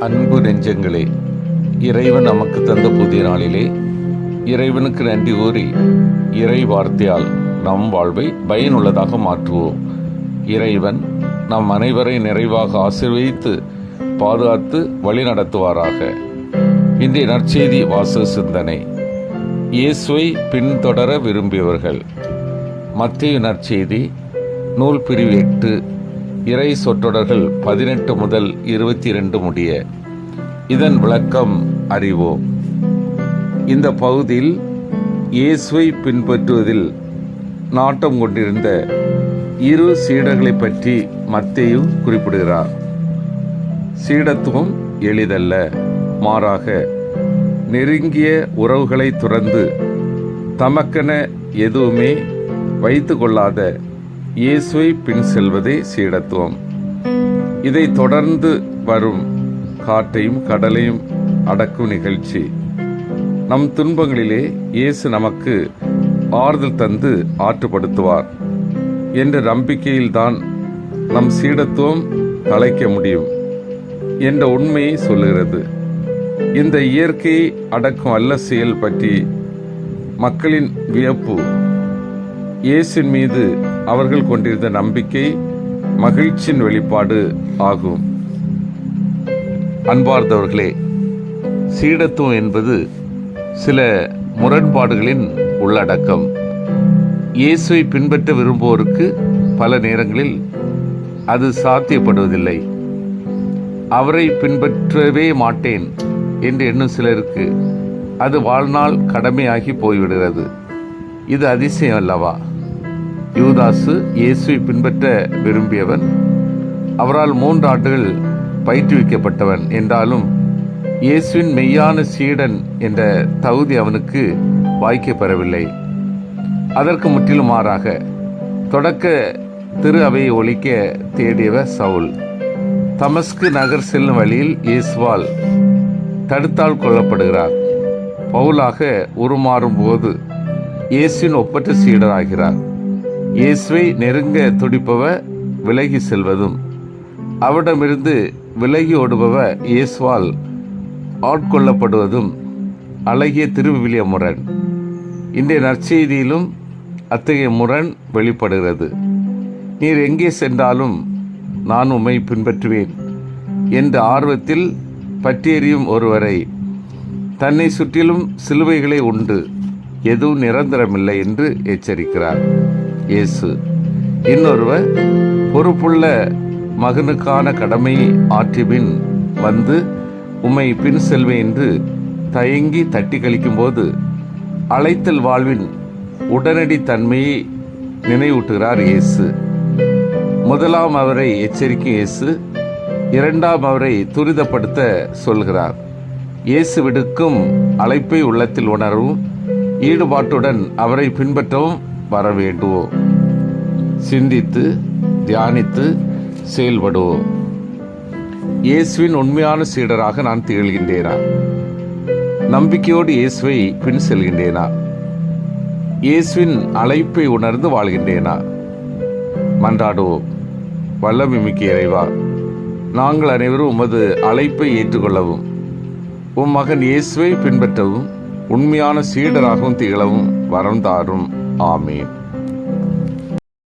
அன்பு நெஞ்சங்களே இறைவன் நமக்கு தந்த புதிய நாளிலே இறைவனுக்கு நன்றி கூறி இறை வார்த்தையால் நம் வாழ்வை பயனுள்ளதாக மாற்றுவோம். இறைவன் நம் அனைவரை நிறைவாக ஆசீர்வதித்து பாதுகாத்து வழிநடத்துவாராக. இன்றைய நற்செய்தி வாச சிந்தனை. இயேசுவை பின்தொடர விரும்பியவர்கள். மத்திய நற்செய்தி நூல் பிரிவு எட்டு இறை சொற்றொடர்கள் பதினெட்டு முதல் இருபத்தி இரண்டு முடிய இதன் விளக்கம் அறிவோம். இந்த பகுதியில் இயேசுவை பின்பற்றுவதில் நாட்டம் கொண்டிருந்த இரு சீடர்களை பற்றி மத்தேயு குறிப்பிடுகிறார். சீடத்துவம் எளிதல்ல மாறாக நெருங்கிய உறவுகளை துறந்து தமக்கென எதுவுமே வைத்து கொள்ளாத இயேசுவை பின் செல்வதே சீடத்துவம். இதை தொடர்ந்து வரும் காற்றையும் கடலையும் அடக்கும் நிகழ்ச்சி. நம் துன்பங்களிலே இயேசு நமக்கு ஆறுதல் தந்து ஆற்றுப்படுத்துவார் என்ற நம்பிக்கையில்தான் நம் சீடத்துவம் கலைக்க முடியும் என்ற உண்மையை சொல்லுகிறது. இந்த இயற்கையை அடக்கும் அல்ல செயல் பற்றி மக்களின் வியப்பு. இயேசின் மீது அவர்கள் கொண்டிருந்த நம்பிக்கை மகிழ்ச்சியின் வெளிப்பாடு ஆகும். அன்பார்ந்தவர்களே சீடத்துவம் என்பது சில முரண்பாடுகளின் உள்ளடக்கம். இயேசுவை பின்பற்ற விரும்புவோருக்கு பல நேரங்களில் அது சாத்தியப்படுவதில்லை. அவரை பின்பற்றவே மாட்டேன் என்று எண்ணும் சிலருக்கு அது வாழ்நாள் கடமையாகி போய்விடுகிறது. இது அதிசயம் அல்லவா? யூதாசு இயேசுவை பின்பற்ற விரும்பியவன். அவரால் மூன்று ஆண்டுகள் பயிற்றுவிக்கப்பட்டவன் என்றாலும் இயேசுவின் மெய்யான சீடன் என்ற தகுதி அவனுக்கு வாய்க்கப்பெறவில்லை அதற்கு முற்றிலும் மாறாக தொடக்க திரு அவையை ஒழிக்க தேடியவர் சவுல். தமஸ்கு நகர் செல்லும் வழியில் இயேசுவால் தடுத்தால் கொல்லப்படுகிறார். பவுலாக உருமாறும் போது இயேசுவின் ஒப்பற்ற சீடராகிறார் இயேசுவை நெருங்க துடிப்பவர் விலகி செல்வதும் அவரிடமிருந்து விலகி ஓடுபவர் இயேசுவால் ஆட்கொள்ளப்படுவதும் அழகிய திருவிவிலிய முரண். இன்றைய நற்செய்தியிலும் அத்தகைய முரண் வெளிப்படுகிறது. நீர் எங்கே சென்றாலும் நான் உம்மை பின்பற்றுவேன் என்ற ஆர்வத்தில் பற்றியறியும் ஒருவரை தன்னை சுற்றிலும் சிலுவைகளே உண்டு எதுவும் நிரந்தரமில்லை என்று எச்சரிக்கிறார். இயேசு. இன்னொருவர் பொறுப்புள்ள மகனுக்கான கடமையை ஆற்றிபின் வந்து உம்மை பின் செல்வேன் என்று தயங்கி தட்டி கழிக்கும்போது அழைத்தல் வாழ்வின் உடனடி தன்மையை நினைவூட்டுகிறார் இயேசு. முதலாம் அவரை எச்சரிக்கும் இயேசு இரண்டாம் அவரை துரிதப்படுத்த சொல்கிறார். இயேசு விடுக்கும் அழைப்பை உள்ளத்தில் உணரவும் ஈடுபாட்டுடன் அவரை பின்பற்றவும் வர வேண்டுவோம் சிந்தித்து தியானித்து செயல்படுவோம் இயேசுவின் உண்மையான சீடராக நான் திகழ்கின்றேனா? நம்பிக்கையோடு இயேசுவை பின் செல்கின்றேனா? இயேசுவின் அழைப்பை உணர்ந்து வாழ்கின்றேனா? மன்றாடுவோம் வல்லமை மிக்க இறைவா நாங்கள் அனைவரும் உமது அழைப்பை ஏற்றுக்கொள்ளவும் உம் மகன் இயேசுவை பின்பற்றவும் உண்மையான சீடராகவும் திகழவும் வரம் தாரும். ஆமீன்